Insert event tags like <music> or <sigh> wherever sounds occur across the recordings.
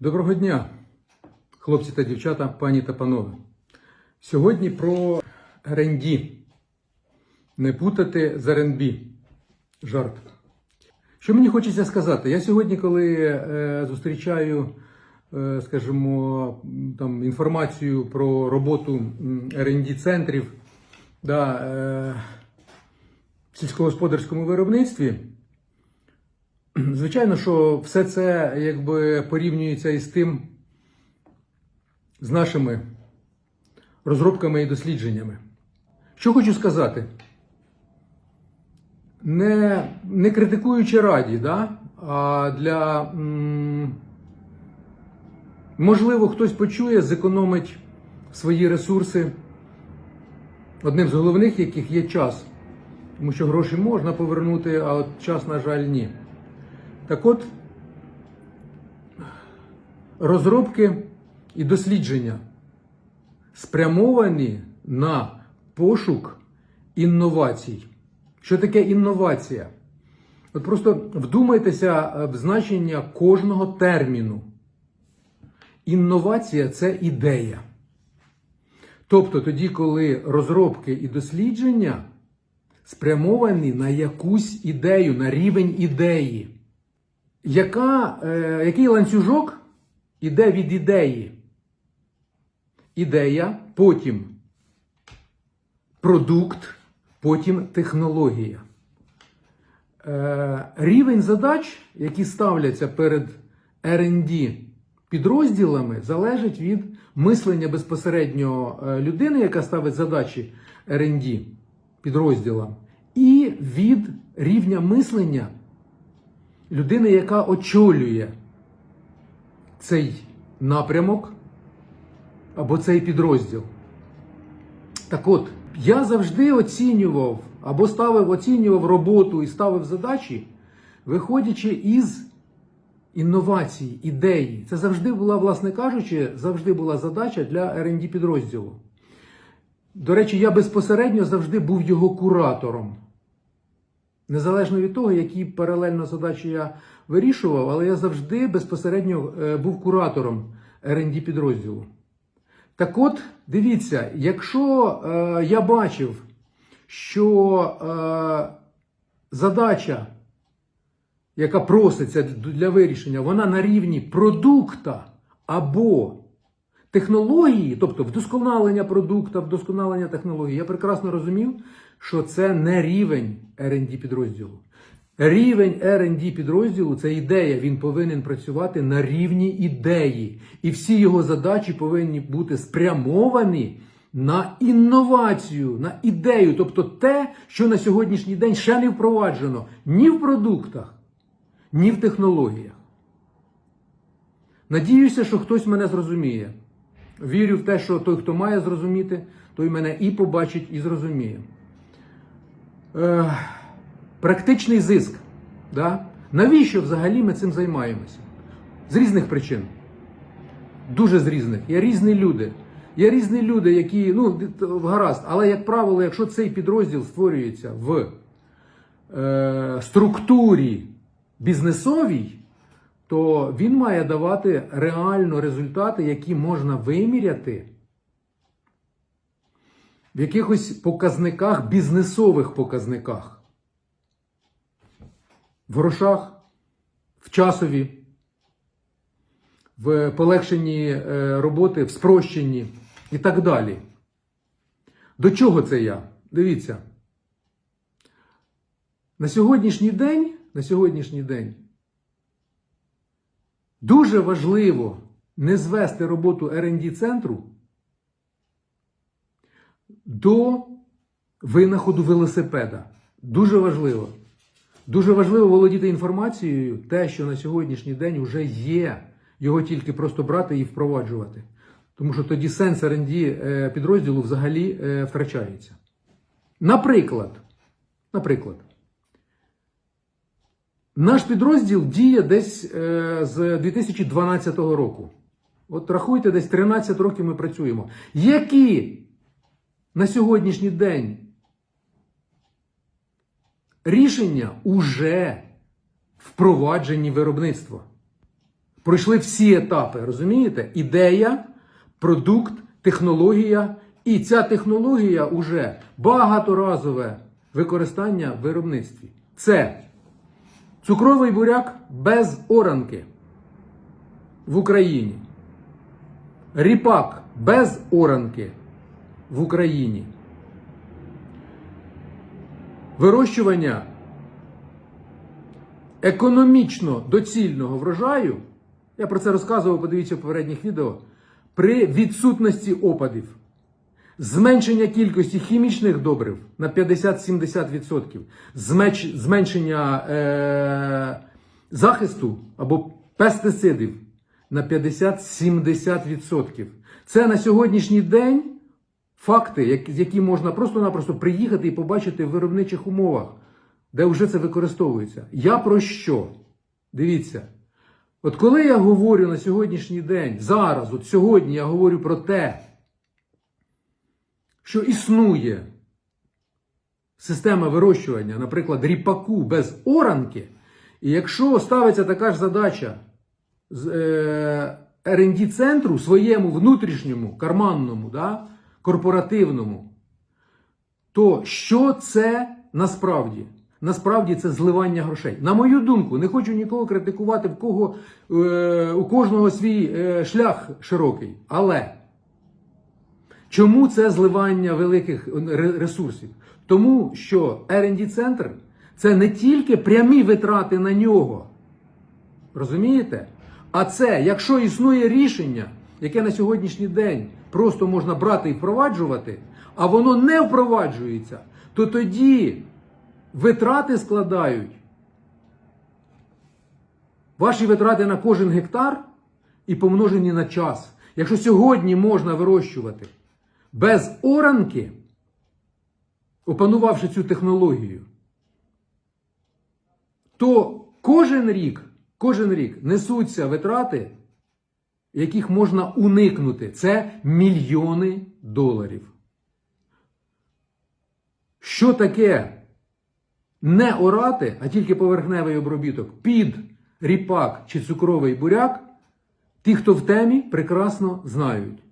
Доброго дня, хлопці та дівчата, пані та панове. Сьогодні про R&D. Не путати з R&B. Жарт. Що мені хочеться сказати? Я сьогодні, коли е, зустрічаю, е, скажімо, там, інформацію про роботу R&D центрів да, е, в сільськогосподарському виробництві, Звичайно, що все це якби порівнюється із тим, з нашими розробками і дослідженнями. Що хочу сказати? Не, не критикуючи раді, да? а для. м, можливо, хтось почує, зекономить свої ресурси, одним з головних, яких є час. Тому що гроші можна повернути, а от час, на жаль, ні. Так от, розробки і дослідження спрямовані на пошук інновацій. Що таке інновація? От просто вдумайтеся в значення кожного терміну. Інновація це ідея. Тобто тоді, коли розробки і дослідження спрямовані на якусь ідею, на рівень ідеї яка, е, який ланцюжок іде від ідеї? Ідея, потім продукт, потім технологія. Е, рівень задач, які ставляться перед R&D підрозділами, залежить від мислення безпосередньо е, людини, яка ставить задачі R&D підрозділам, і від рівня мислення людини, яка очолює цей напрямок або цей підрозділ. Так от, я завжди оцінював або ставив, оцінював роботу і ставив задачі, виходячи із інновацій, ідеї. Це завжди була, власне кажучи, завжди була задача для R&D підрозділу. До речі, я безпосередньо завжди був його куратором. Незалежно від того, які паралельно задачі я вирішував, але я завжди безпосередньо е, був куратором R&D підрозділу. Так от, дивіться, якщо е, я бачив, що е, задача, яка проситься для вирішення, вона на рівні продукта або технології, тобто вдосконалення продукта, вдосконалення технології, я прекрасно розумів, що це не рівень R&D підрозділу. Рівень R&D підрозділу це ідея. Він повинен працювати на рівні ідеї. І всі його задачі повинні бути спрямовані на інновацію, на ідею. Тобто те, що на сьогоднішній день ще не впроваджено ні в продуктах, ні в технологіях. Надіюся, що хтось мене зрозуміє. Вірю в те, що той, хто має зрозуміти, той мене і побачить, і зрозуміє. Е, практичний зиск. Да? Навіщо взагалі ми цим займаємося? З різних причин. Дуже з різних. Є різні люди. Є різні люди, які, ну, гаразд, але, як правило, якщо цей підрозділ створюється в е, структурі бізнесовій, то він має давати реально результати, які можна виміряти в якихось показниках, бізнесових показниках. В грошах, в часові, в полегшенні е, роботи, в спрощенні і так далі. До чого це я? Дивіться. На сьогоднішній день, на сьогоднішній день дуже важливо не звести роботу R&D центру до винаходу велосипеда. Дуже важливо. Дуже важливо володіти інформацією, те, що на сьогоднішній день вже є. Його тільки просто брати і впроваджувати. Тому що тоді сенс R&D е, підрозділу взагалі е, втрачається. Наприклад, наприклад, наш підрозділ діє десь е, з 2012 року. От рахуйте, десь 13 років ми працюємо. Які на сьогоднішній день рішення уже впроваджені виробництво. Пройшли всі етапи, розумієте? Ідея, продукт, технологія. І ця технологія уже багаторазове використання в виробництві. Це цукровий буряк без оранки в Україні. Ріпак без оранки в Україні. Вирощування економічно доцільного врожаю, я про це розказував, подивіться в попередніх відео, при відсутності опадів. Зменшення кількості хімічних добрив на 50-70%, зменш- зменшення е- захисту або пестицидів на 50-70%. Це на сьогоднішній день факти, як- які можна просто-напросто приїхати і побачити в виробничих умовах, де вже це використовується. Я про що? Дивіться. От коли я говорю на сьогоднішній день, зараз, от сьогодні я говорю про те, що існує система вирощування, наприклад, ріпаку без оранки, і якщо ставиться така ж задача з е, R&D центру своєму внутрішньому, карманному, да, корпоративному, то що це насправді? Насправді це зливання грошей. На мою думку, не хочу нікого критикувати, в кого е, у кожного свій е, шлях широкий. Але чому це зливання великих ресурсів? Тому що R&D центр це не тільки прямі витрати на нього. Розумієте? А це, якщо існує рішення, яке на сьогоднішній день просто можна брати і впроваджувати, а воно не впроваджується, то тоді витрати складають ваші витрати на кожен гектар і помножені на час. Якщо сьогодні можна вирощувати без оранки, опанувавши цю технологію, то кожен рік, кожен рік несуться витрати, яких можна уникнути. Це мільйони доларів. Що таке не орати, а тільки поверхневий обробіток під ріпак чи цукровий буряк, ті, хто в темі, прекрасно знають.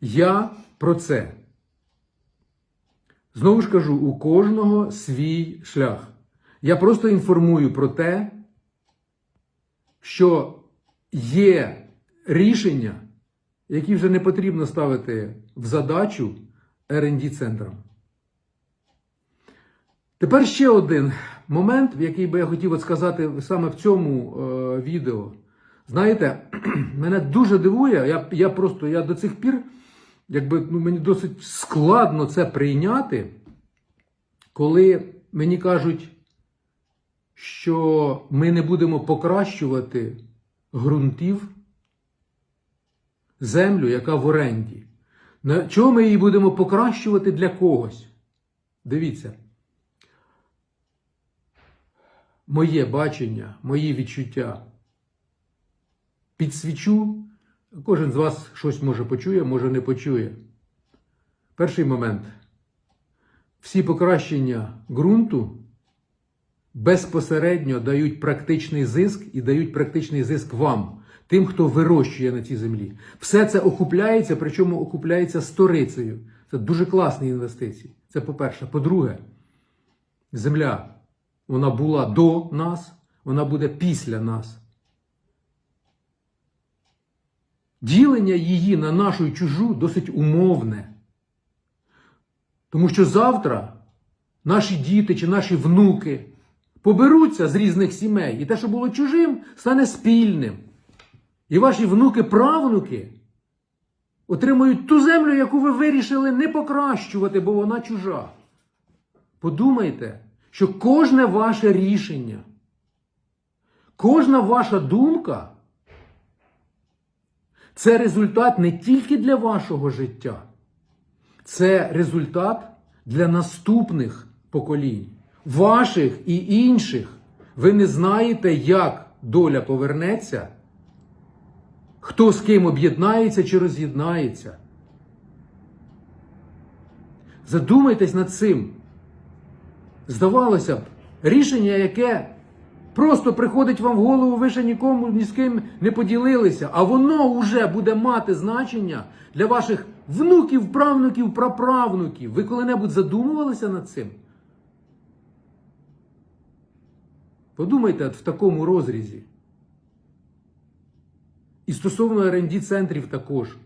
Я про це. Знову ж кажу, у кожного свій шлях. Я просто інформую про те, що є рішення, які вже не потрібно ставити в задачу R&D центрам. Тепер ще один момент, який би я хотів от сказати саме в цьому е, відео. Знаєте, <clears throat> мене дуже дивує, я, я просто я до цих пір, якби ну, мені досить складно це прийняти, коли мені кажуть, що ми не будемо покращувати ґрунтів, землю, яка в оренді. На чого ми її будемо покращувати для когось? Дивіться. Моє бачення, мої відчуття. Підсвічу, кожен з вас щось може почує, може не почує. Перший момент. Всі покращення ґрунту безпосередньо дають практичний зиск і дають практичний зиск вам, тим, хто вирощує на цій землі. Все це окупляється, причому окупляється сторицею. Це дуже класні інвестиції. Це по-перше. По-друге, земля вона була до нас, вона буде після нас. Ділення її на нашу і чужу досить умовне. Тому що завтра наші діти чи наші внуки поберуться з різних сімей, і те, що було чужим, стане спільним. І ваші внуки-правнуки отримають ту землю, яку ви вирішили не покращувати, бо вона чужа. Подумайте, що кожне ваше рішення, кожна ваша думка це результат не тільки для вашого життя, це результат для наступних поколінь, ваших і інших. Ви не знаєте, як доля повернеться, хто з ким об'єднається чи роз'єднається. Задумайтесь над цим. Здавалося б, рішення, яке Просто приходить вам в голову, ви ще нікому ні з ким не поділилися, а воно вже буде мати значення для ваших внуків, правнуків, праправнуків. Ви коли-небудь задумувалися над цим? Подумайте от в такому розрізі. І стосовно R&D центрів також.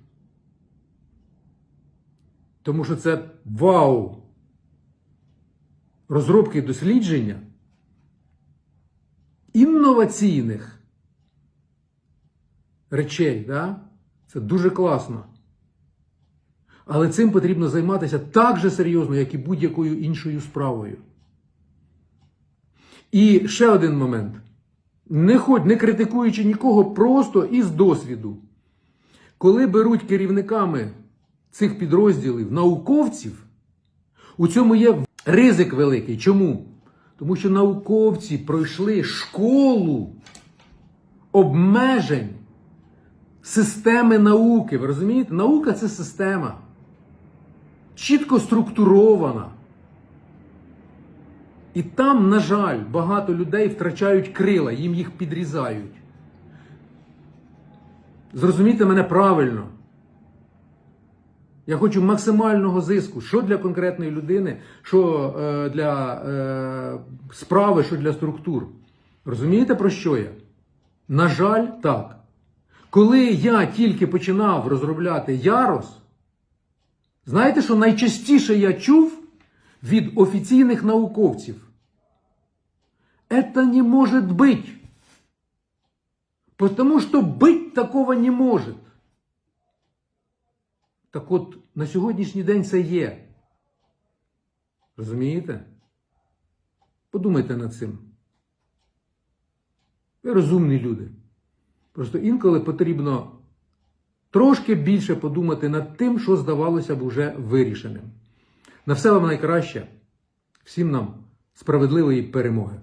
Тому що це вау! Розробки дослідження інноваційних речей. Да? Це дуже класно. Але цим потрібно займатися так же серйозно, як і будь-якою іншою справою. І ще один момент. Не ходь, не критикуючи нікого, просто із досвіду. Коли беруть керівниками цих підрозділів науковців, у цьому є ризик великий. Чому? Тому що науковці пройшли школу обмежень системи науки. Ви розумієте? Наука це система. Чітко структурована. І там, на жаль, багато людей втрачають крила, їм їх підрізають. Зрозумійте мене правильно. Я хочу максимального зиску, що для конкретної людини, що е, для е, справи, що для структур. Розумієте, про що я? На жаль, так. Коли я тільки починав розробляти Ярос, знаєте, що найчастіше я чув від офіційних науковців? Это не может быть. Потому что быть такого не может. Так от, на сьогоднішній день це є. Розумієте? Подумайте над цим. Ви розумні люди. Просто інколи потрібно трошки більше подумати над тим, що здавалося б уже вирішеним. На все вам найкраще. Всім нам справедливої перемоги.